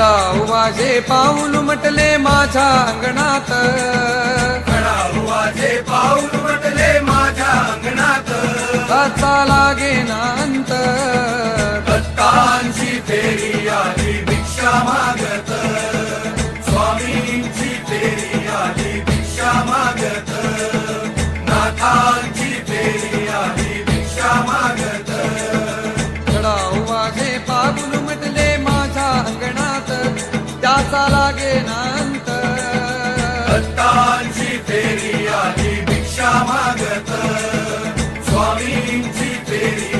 घडाऊ माझे पाऊल म्हटले माझ्या अंगणात. घडाऊ माझे पाऊल म्हटले माझ्या अंगणात. वाचा लागे नांत दत्तांची फेरी आली भिक्षा मागत. स्वामींची फेरी आली भिक्षा मागत. नाथांची फेरी लागे नांत दत्तांची फेरी आली भिक्षा मागत. स्वामींची फेरी फेरी